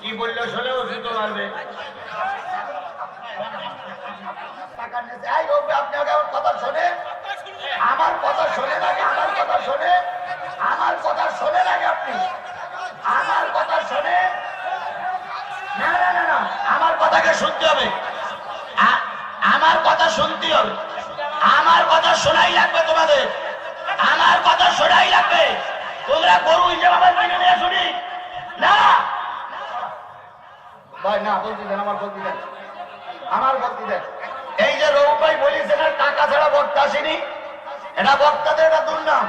কি বলল শোনে ওষুধ মারবে কথা শোনে আমার কথা শোনে আগে আমার কথা শোনে? আমার কথা শোনে আগে আপনি? আমার কথা শোনে? না না না না, আমার কথাকে শুনতে হবে। আমার কথা শুনতে হবে। আমার কথা শোনাই লাগবে তোমাদের। আমার কথা শোনাই লাগবে। তোমরা গরু হিসেবে আমার মেনে নিয়ে শুনি না। ভাই, না দেন আমার দেন আমার দেন এই যে রঘু ভাই এটা টাকা ছাড়া বক্তা আসেনি। এটা বক্তাদের একটা দুর্নাম।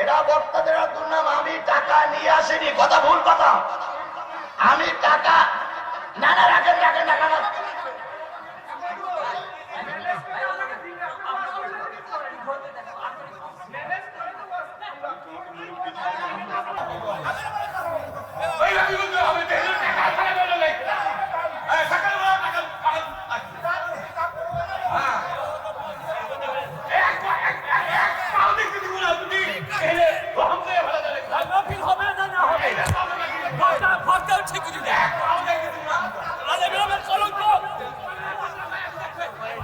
এটা বক্তাদের দুর্নাম। আমি টাকা নিয়ে আসিনি। কথা ভুল কথা। আমি টাকা না না, রাখেন রাখেন রাখেন রাখেন। মাহফিল হবে না না হবে ভোটটা ভোটটাও ঠিক করে দেয় আলে বিরামের কলঙ্ক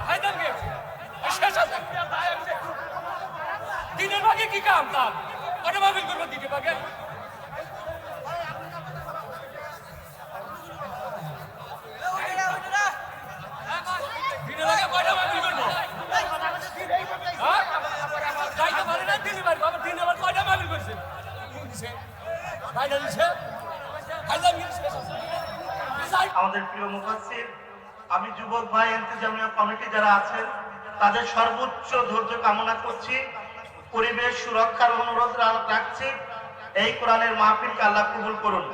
হায়দার গে শেষ আছে দিনের ভাগে কি কাম তার ওটা মাহফিল করব দিনের ভাগে দিনের ভাগে কয়টা মাহফিল করব হ্যাঁ? যাইতে পারে না দিনে বার আবার দিনে আবার কয়টা মাহফিল করছে বাইরে দিছে হায়দার গে শেষ আছে আমাদের প্রিয় মুফাসসির আমি যুবক ভাই ইন্তেজামিয়া কমিটি যারা আছেন তাদের সর্বোচ্চ ধৈর্য কামনা করছি। পরিবেশ সুরক্ষার অনুরোধ রাখছি। এই কোরআনের মাহফিলকে আল্লাহ কবুল করুন।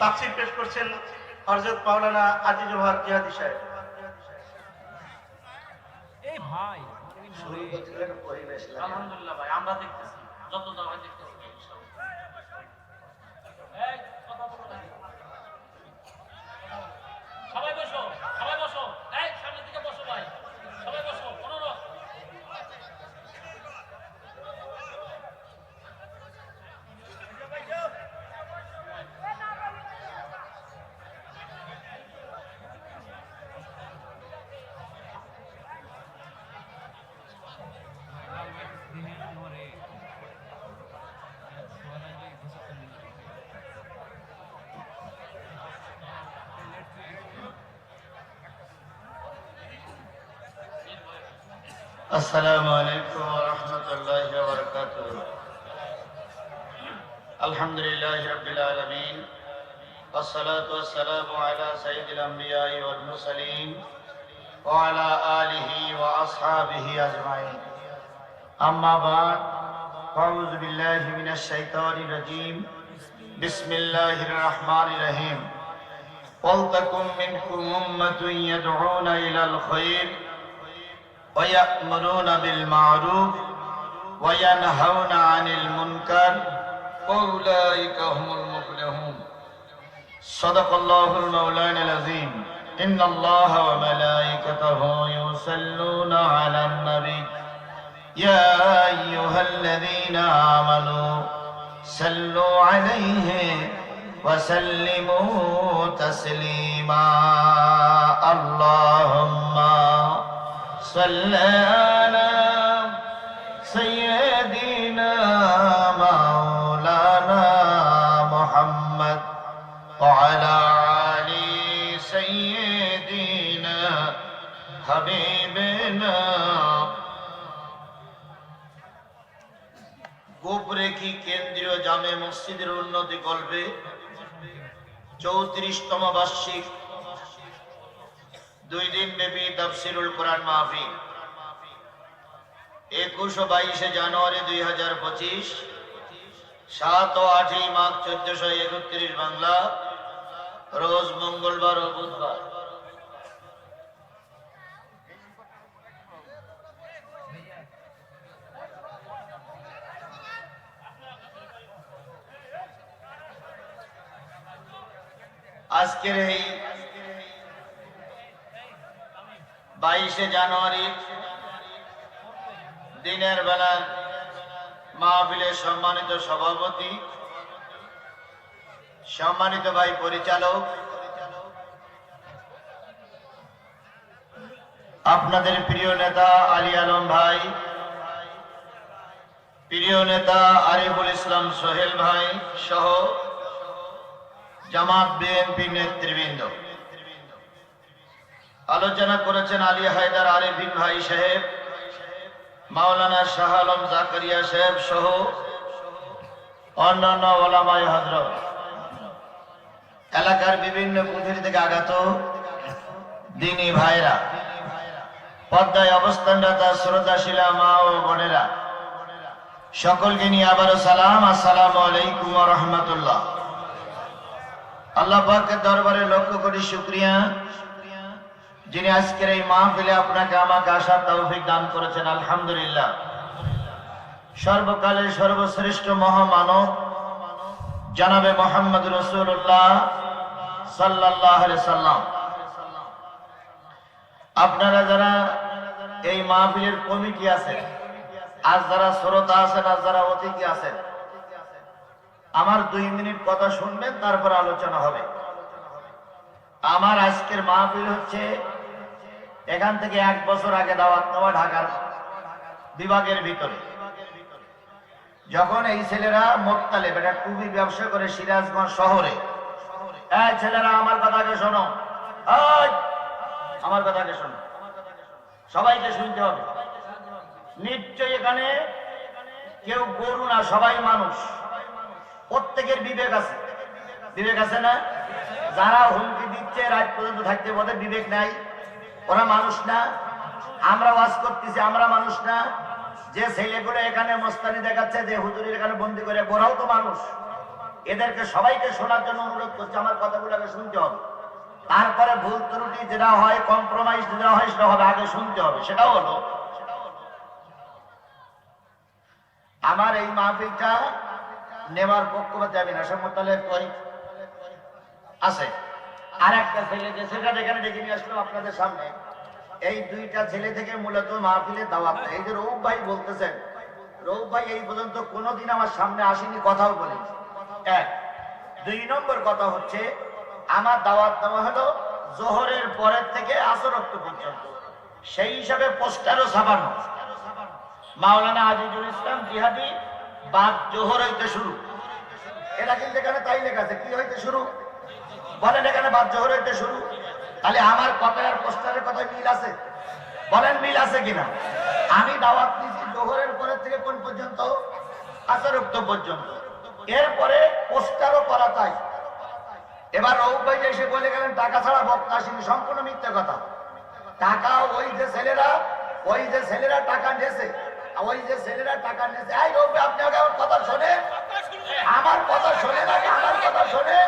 তাফসির পেশ করছেন হযরত মাওলানা আজিজুল হক জিহাদি সাহেব। এই ভাই শুরু পরিবেশ আলহামদুলিল্লাহ ভাই আমরা দেখতেছি। যত জায়গায় দেখতেছি এই, কথা বলো না। সবাই বসো সবাই বসো। এই সামনের দিকে বসো ভাই। السلام عليكم ورحمة الله وبركاته. الحمد لله رب العالمين والصلاة والسلام على سيد الأنبياء والمرسلين وعلى آله وأصحابه أجمعين. أما بعد أعوذ بالله من الشيطان الرجيم. بسم الله الرحمن الرحيم. ولتكن منكم أمة يدعون إلى الخير ويأمرون بالمعروف وينهون عن المنكر. وأولئك هم المفلحون. صدق الله المولان العظيم. إن الله وملائكته يصلون على النبي. يا أيها الذين آمنوا صلوا عليه وسلموا تسليما. اللهم صل على سيدنا مولانا محمد وعلى آل سيدنا حبيبنا গোপরেখি কেন্দ্রীয় জামে মসজিদের উন্নতি কল্পে চৌত্রিশতম বার্ষিক দুই দিন ব্যাপী তাফসিরুল কোরআন মাহফিল। একুশ ও বাইশে জানুয়ারি দুই হাজার পঁচিশ, সাত ও আটই মাঘ চোদ্দশো একত্রিশ বাংলা, রোজ মঙ্গলবার ও বুধবার। আজকের এই বাইশে জানুয়ারি, দিনের বেলার মাহফিলের সম্মানিত সভাপতি, সম্মানিত ভাই পরিচালক, আপনাদের প্রিয় নেতা আলী আলম ভাই, প্রিয় নেতা আরিফুল ইসলাম সোহেল ভাই সহ জামাত বিএনপি নেতৃবৃন্দ। আলোচনা করেছেন আলী হায়দার আরিফিন ভাই সাহেব, মাওলানা শাহ আলম জাকারিয়া সাহেব সহ অন্যান্য হজরত এলাকার বিভিন্ন কুঠির থেকে আগত দিনী ভাইরা, পদ্মায় অবস্থানরত শ্রদ্ধাশীলা মা ও বোনেরা, সকলকে নিয়ে আবারও সালাম, আসসালাম আলাইকুম রাহমাতুল্লাহ। আল্লাহ পাকের দরবারে লক্ষ্য করি শুক্রিয়া। যিনি আজকের এই মাহফিলে আপনাকে আমাকে আসার তৌফিক দান করেছেন, আলহামদুলিল্লাহ। সর্বকালের সর্বশ্রেষ্ঠ মহামানব জানাবে মোহাম্মদ রসুল্লাহ সাল্লাহ সাল্লাম। আপনারা যারা এই মাহফিলের কমিটি আছেন আজ যারা শ্রোতা আছেন আজ যারা অতিথি আছেন, আমার দুই মিনিট কথা শুনবেন, তারপর আলোচনা হবে। আমার আজকের মাহফিল হচ্ছে এখান থেকে এক বছর আগে দাওয়াত নেওয়া ঢাকার বিভাগের ভিতরে। যখন এই ছেলেরা মোত্তালে বেটা টুবি ব্যবসা করে সিরাজগঞ্জ শহরে। এই ছেলেরা, আমার কথাকে শোনো। আমার কথাকে শোনো। সবাইকে শুনতে হবে। নিশ্চয়ই এখানে কেউ গরু না, সবাই মানুষ। প্রত্যেকের বিবেক আছে। বিবেক আছে না? যারা হুমকি দিচ্ছে, রাত পর্যন্ত থাকতে ওদের বিবেক নাই। ওরা মানুষ না। আমরা ওয়াজ করতেছি, আমরা মানুষ না। যে ছেলেগুলো এখানে মস্তানি দেখাচ্ছে, যে হুজুরের এখানে বন্দি করে, ওরাও তো মানুষ। এদেরকে সবাইকে শোনার জন্য অনুরোধ করছে, আমার কথাগুলোকে শুনতে হবে। তারপরে ভুল ত্রুটি যেটা হয় কম্প্রোমাইজ যেটা হয়, সেটা হবে, আগে শুনতে হবে, সেটাও হলো। আমার এই মাহফিলটা নেওয়ার পক্ষপাতে আমি নেশা মোতালে আছে। আর একটা ছেলে সেটা এখানে ডেকে নিয়ে আসলো আপনাদের সামনে, এই দুইটা ছেলে থেকে মূলত মাহফিলে দাওয়াত এই যে রৌফ ভাই বলতেছেন, রৌফ ভাই এই পর্যন্ত কোনোদিন আমার সামনে আসেনি, কথাও বলেনি। এক। দুই নম্বর কথা হচ্ছে, আমার দাওয়াত দেওয়া হলো জোহরের পরের থেকে আসরক্ত পর্যন্ত। সেই হিসাবে পোস্টারও ছাপানো। মাওলানা আজিজুল ইসলাম জিহাদি বাদ জোহর হইতে শুরু। এটা কিন্তু এখানে তাই লেখা আছে, কি হইতে শুরু? বলেন এখানে বাদ জোহর হইতে শুরু। তাহলে আমার কথায় আর পোস্টারের কথায় মিল আছে? বলেন মিল আছে কিনা? আমি দাওয়াত দিয়েছি জোহরের পরের থেকে কোন পর্যন্ত? আসরক্ত পর্যন্ত। এরপরে পোস্টারও করা তাই। এবার রৌফ ভাই এসে বলে গেলেন, টাকা ছাড়া বক্তা আসেনি, সম্পূর্ণ মিথ্যে কথা। টাকা ওই যে ছেলেরা, ওই যে ছেলেরা টাকা নেছে ওই যে ছেলেরা টাকা নেছে। এই আপনি আগে আমার কথা শোনে আমার কথা শোনে আগে, আমার কথা শোনে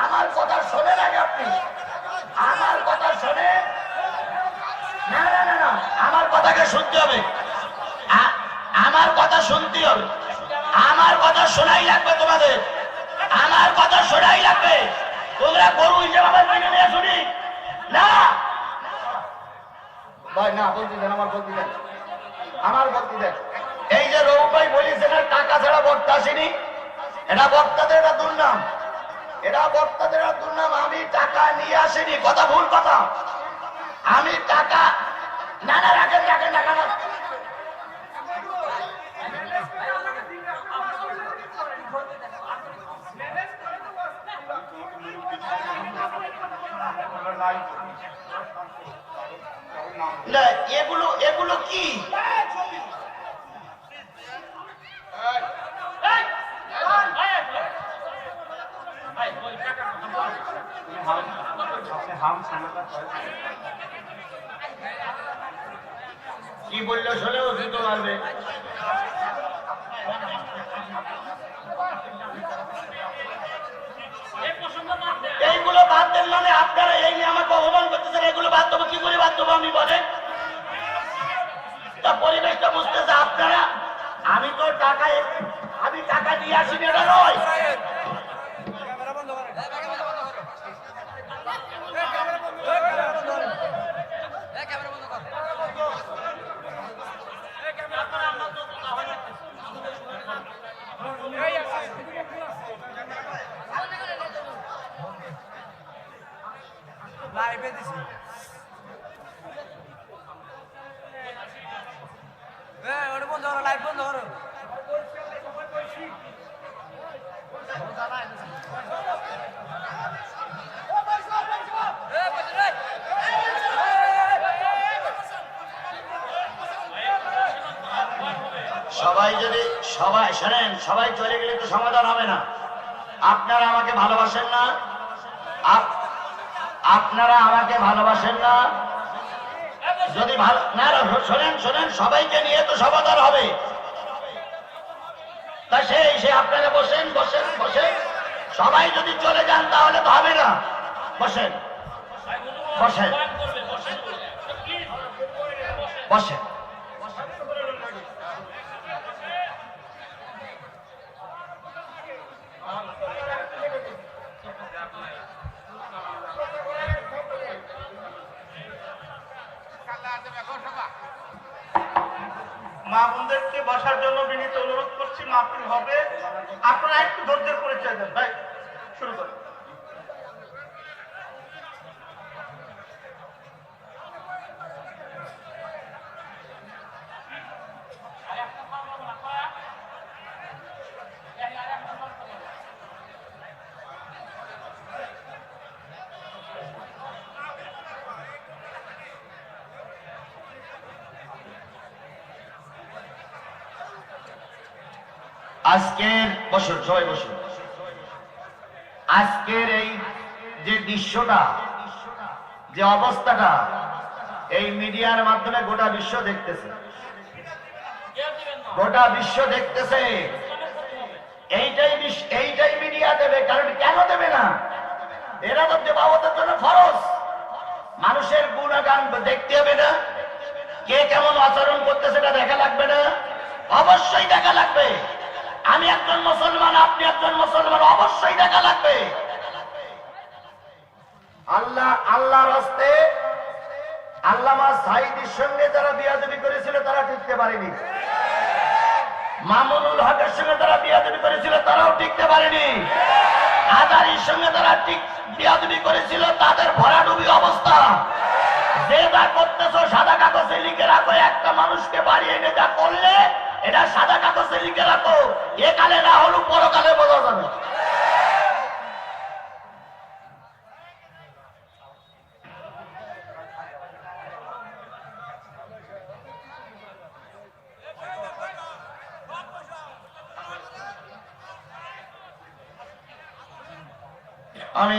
আমার কথা শোনে আগে আপনি। আমার কথা শোনে না না না না, আমার কথাকে শুনতে হবে। আমার কথা শুনতে হবে। আমার কথা শোনাই লাগবে তোমাদের। আমার কথা শোনাই লাগবে। তোমরা গরু হিসেবে আমার মেনে নিয়ে শুনি না। ভাই, না, বলতে দেন, আমার বলতে দেন। আমার বলতে দেন। এই যে রৌফ ভাই বলেছে না টাকা ছাড়া বক্তা আসেনি। এটা বক্তাদের একটা দুর্নাম। এটা বক্তাদের দুর্নাম আমি টাকা নিয়ে আসিনি, কথা ভুল কথা। আমি টাকা না না রাখেন রাখেন। রাখেন এগুলো এগুলো কি? কি বলল শোনেও জুতো মারবে। এইগুলো বাদ দেন মানে আপনারা এই নিয়ে আমাকে অপমান করতেছেন এগুলো বাদ দেবো, কি করে বাদ দেবো আমি বলেন? তা পরিবেশটা বুঝতেছে আপনারা। আমি তো টাকা আমি টাকা দিয়ে আসিনি এটা নয়। লাইভে দিছি। এ ওটা বন্ধ করো লাইভ বন্ধ করো। সবাই, শোনেন, সবাই চলে গেলে তো সমাধান হবে না। আপনারা আমাকে ভালোবাসেন না? আপ- আপনারা আমাকে ভালোবাসেন না? যদি ভালো না শোনেন শোনেন, সবাইকে নিয়ে তো সমাধান হবে। তা সেই, সে আপনারা বসেন বসেন বসেন। সবাই যদি চলে যান, তাহলে তো হবে না। বসেন। বসেন। বসেন। মা বোনদেরকে বসার জন্য বিনীত অনুরোধ করছি, মাহফিল হবে। আপনারা একটু ধৈর্যের পরিচয় দেন, ভাই, শুরু করেন। আজকের বছর সবাই বসুন। আজকের এই যে দৃশ্যটা, যে অবস্থাটা, এই মিডিয়ার মাধ্যমে গোটা বিশ্ব দেখতেছে। গোটা বিশ্ব দেখতেছে। এইটাই এইটাই মিডিয়া দেবে, কারণ কেন দেবে না? এরা তো দেবাবতের জন্য ফরজ। মানুষের গুণাগান দেখতে হবে না। কে কেমন আচরণ করতে সেটা দেখা লাগবে না। অবশ্যই দেখা লাগবে। আমি একজন মুসলমান, আপনি একজন মুসলমান, অবশ্যই দেখা লাগবে। আল্লাহ, আল্লাহর হস্তে আল্লামা সাইদির সঙ্গে যারা বিয়াদবি করেছিল, তারা টিকতে পারেনি। মামুনুল হকের সঙ্গে তারা বিয়াদবি করেছিল, তারাও টিকতে পারেনি। আদারির সঙ্গে তারা বিয়াদবি করেছিল, তাদের ভরাডুবি অবস্থা। যে যা করতেছ, সাদা কাগজে লিখে রাখো, একটা মানুষকে বাড়ি এনে যা করলে, এটা সাদা কাগজে লিখে রাখো এ কালে না হলো পরকালে বোঝা যাবে আমি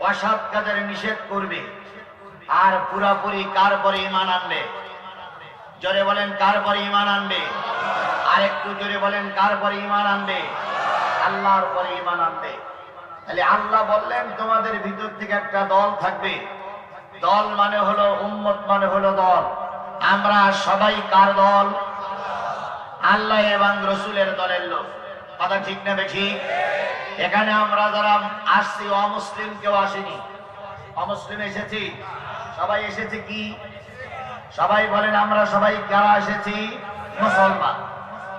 অসৎ কাজের নিষেধ করবে আর পুরাপুরি কার পরে ইমান আনবে? জোরে বলেন, কার পরে ইমান আনবে? আর একটু জোরে বলেন, কার পরে ইমান আনবে? আল্লাহর পরে ইমান আনবে। তাহলে আল্লাহ বললেন, তোমাদের ভিতর থেকে একটা দল থাকবে। দল মানে হলো, উম্মত মানে হলো দল। আমরা সবাই কার দল? আল্লাহ এবং রসুলের দলের লোক। কথা ঠিক না ঠিক? এখানে আমরা যারা আসছি অমুসলিম কেউ আসেনি। অমুসলিম এসেছি? সবাই এসেছে কি? সবাই বলেন, আমরা সবাই কারা এসেছি? মুসলমান।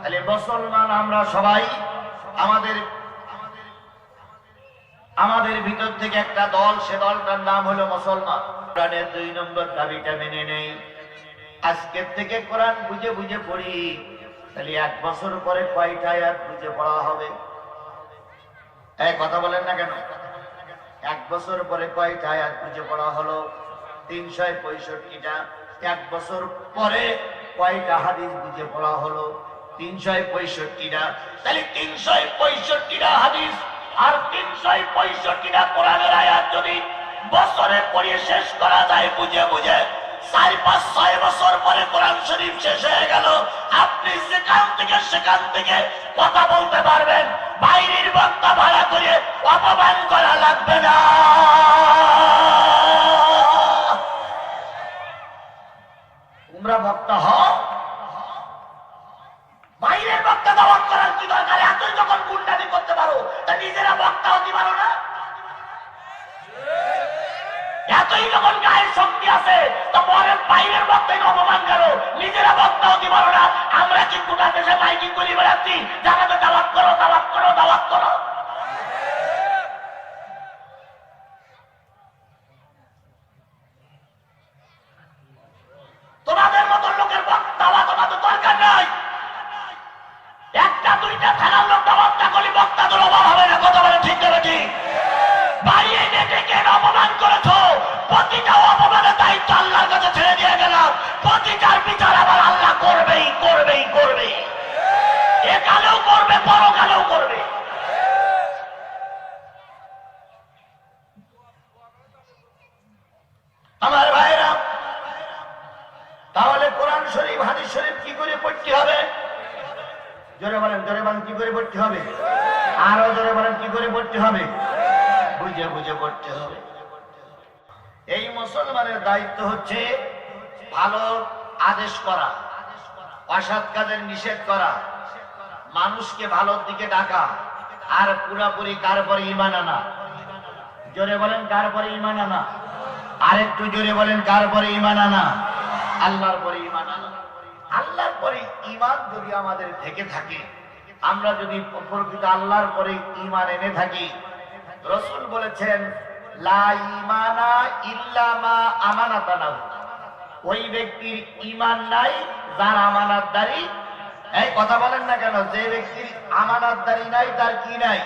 তাহলে মুসলমান আমরা সবাই আমাদের আমাদের ভিতর থেকে একটা দল, সে দলটার নাম হলো মুসলমান। দুই নম্বর দাবিটা মেনে নেই। আজকের থেকে কোরআন বুঝে বুঝে পড়ি। তাহলে এক বছর পরে কয়টা আয়াত বুঝে পড়া হবে? এই কথা বলেন না কেন? এক বছর পরে কয়টা আয়াত বুঝে পড়া হলো? তিনশো পঁয়ষট্টিটা। এক বছর পরে কয়টা হাদিস বুঝে পড়া হলো? তিনশো পঁয়ষট্টিটা। তাহলে তিনশো পঁয়ষট্টিটা হাদিস আর তিনশো পঁয়ষট্টিটা কোরআনের আয়াত যদি বছরে পড়িয়ে শেষ করা যায় বুঝে বুঝে, চার, পাঁচ, ছয় বছর পরে কোরআন শরীফ শেষ হয়ে গেল, আপনি সেখান থেকে সেখান থেকে কথা বলতে পারবেন। বাইরের বক্তা ভাড়া করে অপমান করা লাগবে না। তোমরা বক্তা হও। বাইরের বক্তা দাওয়াত করার কি দরকার? এতই যখন গুন্ডামি করতে পারো, তা নিজেরা বক্তা হতে পারো না? এতই যখন গায়ের শক্তি আছে, তো পরের বাইরের মধ্যে অপমান করো নিজেরা বক্তা হতে পারো না? আমরা কি গোটা দেশে মাইকিং করে বেড়াচ্ছি। জানাতে দাওয়াত করো দাওয়াত করো দাওয়াত করো। ভালো আদেশ করা, অসৎ কাজের নিষেধ করা, মানুষকে ভালোর দিকে ডাকা, আর পুরাপুরি কার পরে ইমান আনা? জোরে বলেন, কার পরে ইমান আনা? আর একটু জোরে বলেন, কার পরে ইমান আনা? আল্লাহর পরে ইমান আনা। আল্লাহর পরে ইমান যদি আমাদের থেকে থাকে, আমরা যদি প্রকৃত আল্লাহর পরে ইমান এনে থাকি, রসুল বলেছেন, লা ইমানা ইল্লামা আমানাতানাহু। ওই ব্যক্তির ইমান নাই, যার আমানাতদারি এই কথা বলেন না কেন? যে ব্যক্তির আমানাতদারি নাই, তার কি নাই?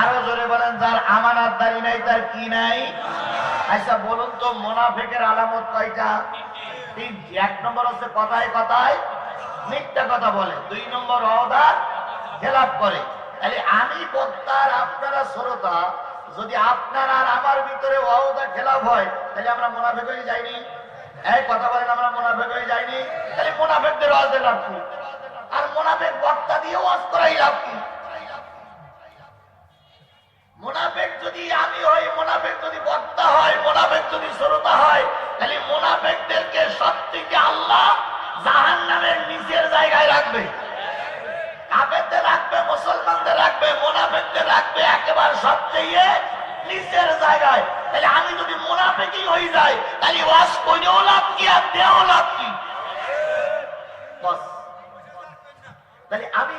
আরও জোরে বলেন, যার আমানাতদারি নাই, তার কি নাই? আচ্ছা বলুন তো, মোনাফেকের আলামত কয়টা? তিন, এক নম্বর হচ্ছে কথায় কথায় মিথ্যা কথা বলে। দুই নম্বর অদার খেলাপ করে। তাহলে আমি বক্তার, আপনারা শ্রোতা, যদি আপনার আর আমার ভিতরে অহদা খেলাপ হয়, তাহলে আমরা মোনাফেক হয়ে যাইনি। এই কথা বলেন, আমরা মোনাফেক হয়ে যাইনি। তাহলে মোনাফেকদের ওয়াজ লাভ কি? আর মোনাফেক বক্তা দিয়ে ওয়াজ করাই লাভ কি? মোনাফেক যদি আমি হই, মোনাফেক যদি বক্তা হয়, মোনাফেক যদি শ্রোতা হয় তাহলে মোনাফেকদেরকে সব থেকে আল্লাহ জাহান নামের নিচের জায়গায় রাখবে। কাবেরদের রাখবে, মুসলমানদের রাখবে, মোনাফেকদের রাখবে, একেবারে সবচেয়ে নিচের জায়গায়, তাহলে আমি যদি মোনাফেকই হয়ে যাই, তাহলে ওয়াজ করেও লাভ কি আর লাভ কি? তাহলে আমি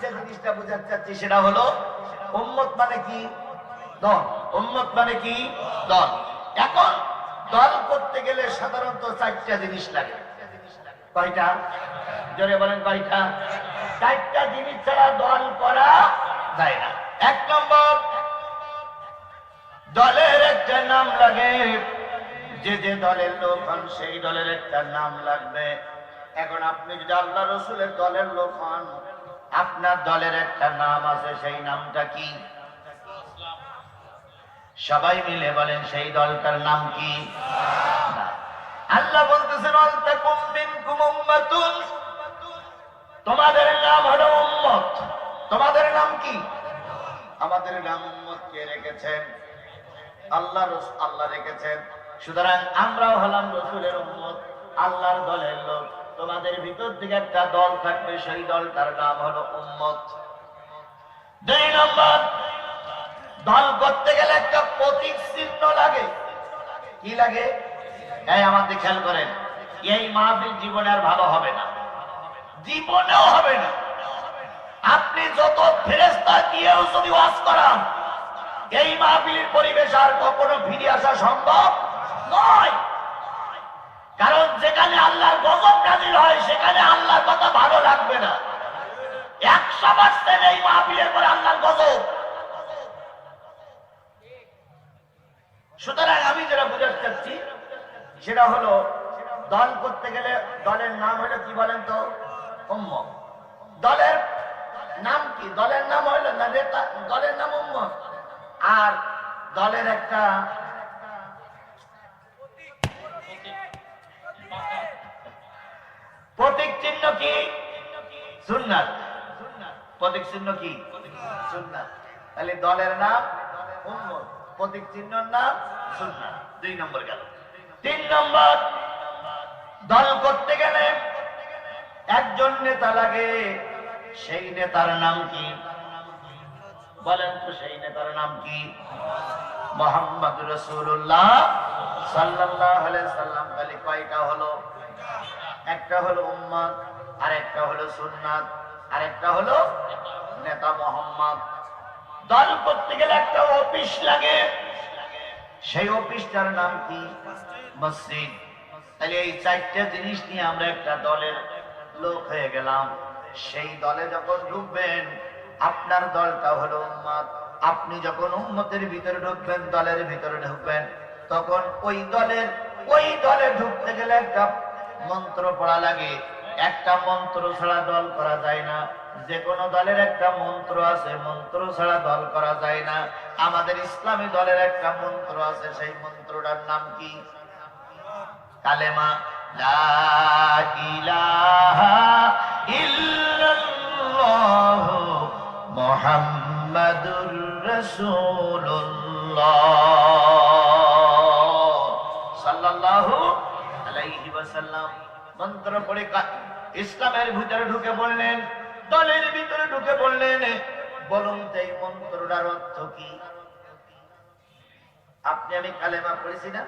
যে জিনিসটা চাচ্ছি সেটা হলো, উম্মত মানে কি? দল। উম্মত মানে কি? দল। এখন দল করতে গেলে সাধারণত চারটা জিনিস লাগে। কয়টা? জোরে বলেন কয়টা? চারটা জিনিস ছাড়া দল করা যায় না। এক নম্বর দলের একটা নাম লাগে। যে যে দলের লোক হন, সেই দলের একটা নাম লাগবে। এখন আপনি যদি আল্লাহ রসুলের দলের লোক হন, আপনার দলের একটা নাম আছে, সেই নামটা কি? সবাই মিলে বলেন, সেই দলটার নাম কি? আল্লাহ বলতেছেন তোমাদের নাম হলো উম্মত। তোমাদের নাম কি? আমাদের নাম উম্মত কে রেখেছেন। আল্লাহ আল্লাহ রেখেছেন। সুতরাং আমরাও হলাম রসুলের উম্মত, আল্লাহর দলের লোক। তোমাদের ভিতর থেকে একটা দল থাকবে, সেই দলটার নাম হলো উম্মত। দুই নম্বর, দল করতে গেলে একটা প্রতীক চিহ্ন লাগে। কি লাগে? এই আমাদের খেয়াল করেন, এই মাহফিল জীবনে আর ভালো হবে না। জীবনেও হবে না। আপনি যত ফেরেস্তা দিয়েও যদি ওয়াজ করান এই মাহফিলের পরিবেশ আর কখনো ফিরে আসা সম্ভব নয়। কারণ যেখানে আল্লাহর গজব নাজিল হয়, সেখানে আল্লাহর কথা ভালো লাগবে না। একশো পার্সেন্ট এই মাহফিলের পরে আল্লাহর গজব। সুতরাং আমি যেটা বুঝাতে চাচ্ছি, সেটা হলো, দল করতে গেলে দলের নাম হলো কি বলেন তো? উম্ম। দলের নাম কি? দলের নাম হলো না নেতা দলের নাম উম্ম। আর দলের একটা প্রতীক চিহ্ন কি? সুন্নাত। প্রতীক চিহ্ন কি? সুন্নাত। তাহলে দলের নাম প্রতীক চিহ্নর নাম সুন্নাত। দুই নম্বর গেল। তিন নম্বর, দল করতে গেলে একজন নেতা লাগে, সেই নেতার নাম কি? বলেন তো সেই নেতার নাম কি? মোহাম্মদ রসুল্লাহ সাল্লাহ সাল্লাম। খালি কয়টা হলো? একটা হলো উম্মত আর একটা হলো আর একটা হলো নেতা মোহাম্মদ। দল করতে গেলে একটা অফিস লাগে। সেই অফিসটার নাম কি? মসজিদ। তাহলে এই চারটা জিনিস নিয়ে আমরা একটা দলের লোক হয়ে গেলাম। সেই দলে যখন ঢুকবেন আপনার দলটা হলো উম্মত। আপনি যখন উম্মতের ভিতরে ঢুকবেন, দলের ভিতরে ঢুকবেন, তখন ওই দলের, ওই দলে ঢুকতে গেলে একটা মন্ত্র পড়া লাগে। একটা মন্ত্র ছাড়া দল করা যায় না। যে কোনো দলের একটা মন্ত্র আছে, মন্ত্র ছাড়া দল করা যায় না। আমাদের ইসলামী দলের একটা মন্ত্র আছে, সেই মন্ত্রটার নাম কি? কালেমা। লা ইলাহা ইল্লাল্লাহ মুহাম্মাদুর রাসূলুল্লাহ সাল্লাল্লাহু মন্ত্র পড়ে ইসলামের ভিতরে ঢুকে বললেন, দলের ভিতরে ঢুকে বললেন, বলুন তো এই মন্ত্রটার অর্থ কি? আপনি আমি কালেমা পড়েছি না?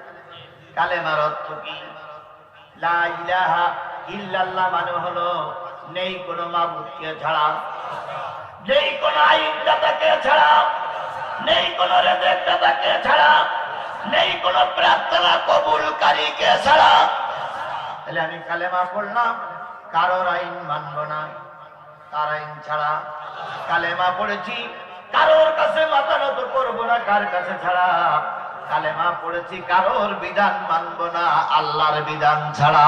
কালেমার অর্থ কি? ইল্লাল্লাহ মানে হলো, নেই কোনো মাবুদকে ছাড়া। নেই কোনো আইনদাতাকে ছাড়া, নেই কোন রেজেক্টদাতাকে ছাড়া, নেই কোনো প্রার্থনা কবুলকারীকে ছাড়া। তাহলে আমি কালেমা পড়লাম, কারোর আইন মানব না, তার আইন ছাড়া। কালেমা পড়েছি, কারোর কাছে মাথা নত করব না, কার কাছে ছাড়া। কালেমা পড়েছি, কারোর বিধান মানব না, আল্লাহর বিধান ছাড়া।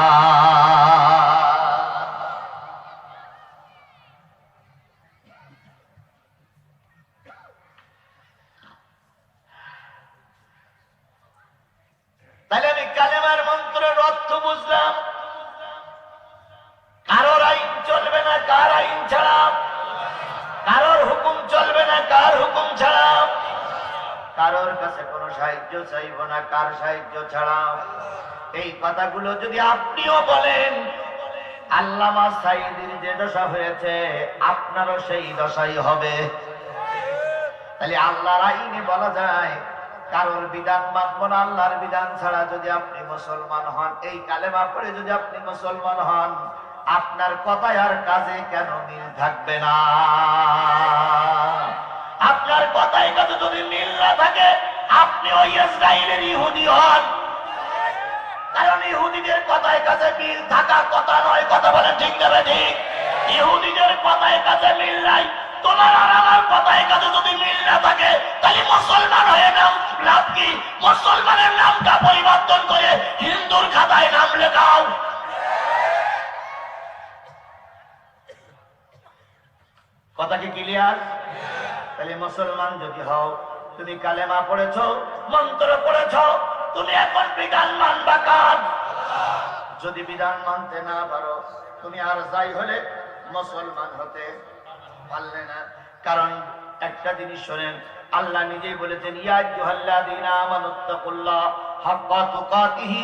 কারোর কাছে কোনো সাহায্য চাইব না, কার সাহায্য ছাড়া। এই কথাগুলো যদি আপনিও বলেন, আল্লামা সাইদির যে দশা হয়েছে, আপনারও সেই দশাই হবে। তাহলে আল্লাহর আইনে বলা যায়, কারোর বিধান মানব না, আল্লাহর বিধান ছাড়া যদি আপনি মুসলমান হন, এই কালেমা পড়ে যদি আপনি মুসলমান হন, আপনার কথায় আর কাজে কেন মিল থাকবে না? আপনার কথায় কাজে যদি মিল না থাকে, আপনি ওই ইসরায়েলের ইহুদি হন। কারণ ইহুদিদের কথায় কাছে মিল থাকা কথা নয়, কথা বলে ঠিক নেবে ঠিক? ইহুদিদের কথায় কাছে মিল নাই। তোমার আর আমার কথায় কাছে যদি মিল না থাকে, তাহলে মুসলমান হয়ে নাম লাভ কি? মুসলমানের নামটা পরিবর্তন করে হিন্দুর খাতায় নাম লেখাও। কথা কি ক্লিয়ার তাহলে মুসলমান যদি হও, তুমি কালেমা পড়েছো, মন্ত্র পড়েছ, তুমি এখন বিধান মানবা কার? যদি বিধান মানতে না পারো, তুমি আর যাই হলে মুসলমান হতে পারলে না। কারণ একটা জিনিস শোনেন, আল্লাহ নিজেই বলেছেন, ইয়া আইয়ুহাল্লাযীনা আমানুত্তাকুল্লাহ হাক্কা তুকাতিহি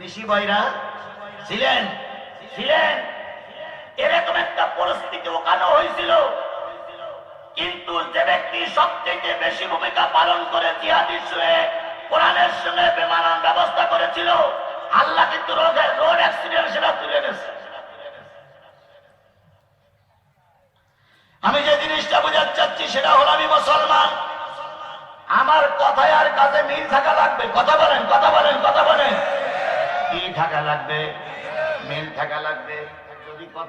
নিশি ভাইরা, ছিলেন ছিলেন। এরকম একটা পরিস্থিতি ওখানে হয়েছিল। কিন্তু যে ব্যক্তি সবথেকে বেশি ভূমিকা পালন করে জিহাদিস হয়ে কোরআনের সঙ্গে বেমানান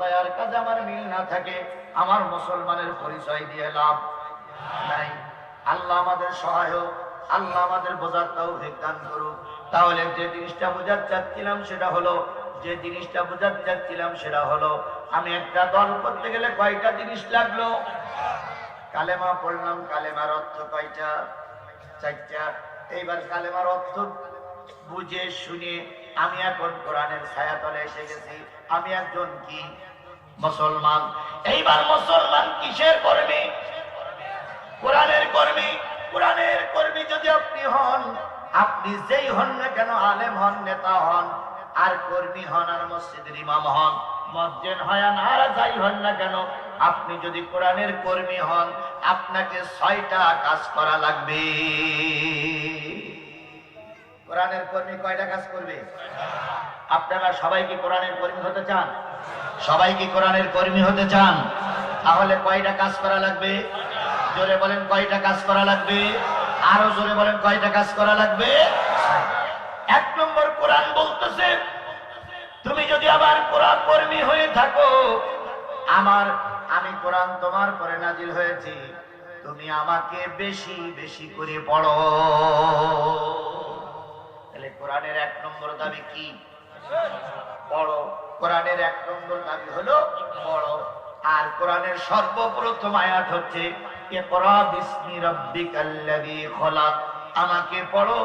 যদি আর কাজে আমার মিল না থাকে, আমার মুসলমানের পরিচয় দিয়ে লাভ নাই। আল্লাহ আমাদের সহায়ক, আল্লাহ আমাদের বোঝার তাও দান করুক। তাহলে যে জিনিসটা বোঝার চাচ্ছিলাম সেটা হলো, যে জিনিসটা বোঝাতে চাচ্ছিলাম সেটা হলো, আমি একটা দল করতে গেলে কয়টা জিনিস লাগল? কালেমা পড়লাম, কালেমার অর্থ কয়টা? চারটা। এইবার কালেমার অর্থ বুঝে, শুনে, আমি এখন কোরআনের ছায়াতলে এসে গেছি। আমি একজন কি? মুসলমান। এইবার মুসলমান কিসের কর্মী? কোরআনের কর্মী। কোরআনের কর্মী যদি আপনি হন, আপনি যেই হন না কেন, আলেম হন, নেতা হন, আর কর্মী হন, আর মসজিদের ইমাম হন, মসজিদ হয়ান আর যাই হন না কেন, আপনি যদি কোরআনের কর্মী হন, আপনাকে ছয়টা কাজ করা লাগবে। কোরআনের কর্মী কয়টা কাজ করবে? আপনারা সবাই কি কোরআনের কর্মী হতে চান? সবাই কি কোরআনের কর্মী হতে চান? তাহলে কয়টা কাজ করা লাগবে? জোরে বলেন, কয়টা কাজ করা লাগবে? আরও জোরে বলেন, কয়টা কাজ করা লাগবে? এক নম্বর কোরআন বলতেছে, তুমি যদি আবার কোরআন কর্মী হয়ে থাকো, আমার, আমি কোরআন তোমার পরে নাজিল হয়েছি, তুমি আমাকে বেশি বেশি করে পড়ো। তাহলে কোরআনের এক নম্বর দাবি কি? পড়ো। কোরআনের এক নম্বর দাবি হলো পড়ো আর কোরআনের সর্বপ্রথম আয়াত হচ্ছে আমাকে পড়ো।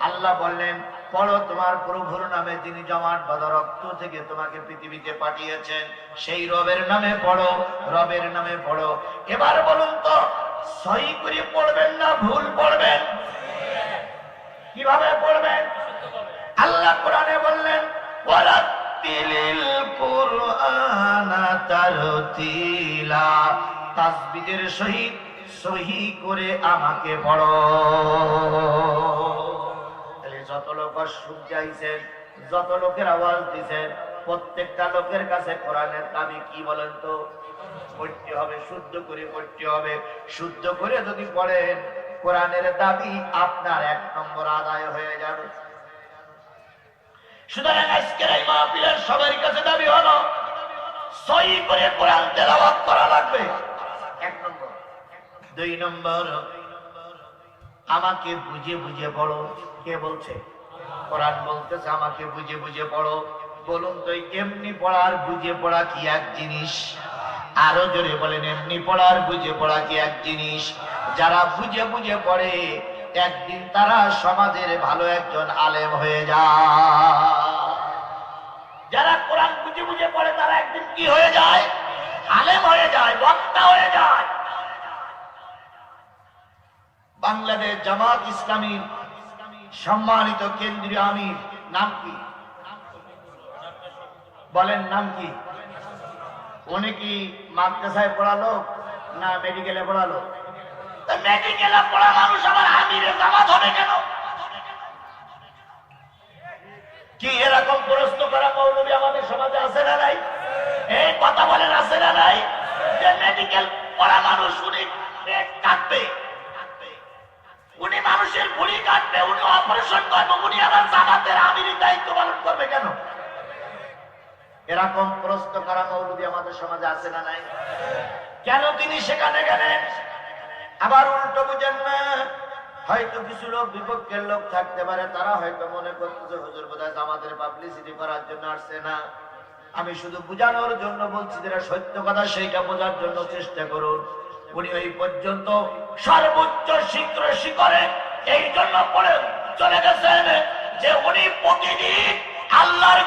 আল্লাহ বললেন, পড়ো তোমার প্রভুর নামে যিনি জমাট বাঁধা রক্ত থেকে তোমাকে পৃথিবীতে পাঠিয়েছেন, সেই রবের নামে পড়ো, রবের নামে পড়ো। এবার বলুন তো, সহি করে পড়বেন না ভুল পড়বেন? কীভাবে পড়বেন? আল্লাহ কোরআনে বললেন তারতিলা সহিত সহি করে আমাকে তাহলে যত লোক যাইছেন, যত লোকের আওয়াজ দিছেন, প্রত্যেকটা লোকের কাছে কোরআনের দাবি কি বলেন তো? পড়তে হবে, শুদ্ধ করে পড়তে হবে। শুদ্ধ করে যদি পড়েন, কোরআনের দাবি আপনার এক নম্বর আদায় হয়ে যাবে। সুতরাং আজকের এই মাহফিলের সবার কাছে দাবি হলো, সই করে কোরআন তেলাওয়াত করা লাগবে। এক নম্বর। দুই নম্বর, আমাকে বুঝে বুঝে পড়ো কে বলছে? কোরআন বলতেছে, আমাকে বুঝে বুঝে পড়ো। বলুন তো, এমনি পড়ার বুঝে পড়া কি এক জিনিস? আরও জোরে বলেন, এমনি পড়ার বুঝে পড়া কি এক জিনিস? যারা বুঝে বুঝে পড়ে একদিন তারা সমাজের ভালো একজন আলেম হয়ে যায়। যারা কোরআন বুঝে বুঝে পড়ে, তারা একদিন কি হয়ে যায়? আলেম হয়ে যায়, বক্তা হয়ে যায়। বাংলাদেশ জামাত ইসলামী সম্মানিত কেন্দ্রীয় আমির নাম কি? বলেন নাম কি? উনি কি মাদ্রাসায় পড়ালো না মেডিকেলে পড়ালো? কি এরকম প্রশ্ন করা মৌলবী আমাদের সমাজে আছে না নাই? এই কথা বলেন, আছে না নাই? যে মেডিকেল পড়া মানুষ, উনি কাটবে। উনি মানুষের ভুড়ি কাটবে, উনি অপারেশন করবে, উনি আবার জামাতের আমিরি দায়িত্ব পালন করবে কেন? এরকম প্রশ্ন করা মৌলবী আমাদের সমাজে আছে না নাই? কেন তিনি সেখানে গেলেন? আবার উল্টো বুঝেন না। হয়তো কিছু লোক বিপক্ষের লোক থাকতে পারে, তারা হয়তো মনে করতেছে হুজুর বোধহয় আমাদের পাবলিসিটি করার জন্য আসছে না। আমি শুধু বোঝানোর জন্য বলছি যেটা সত্য কথা, সেইটা বোঝার জন্য চেষ্টা করুন। উনি ওই পর্যন্ত সর্বোচ্চ শীঘ্র শিখরে এই জন্য পড়ে চলে গেছেন যে উনি প্রতিদিন আল্লাহর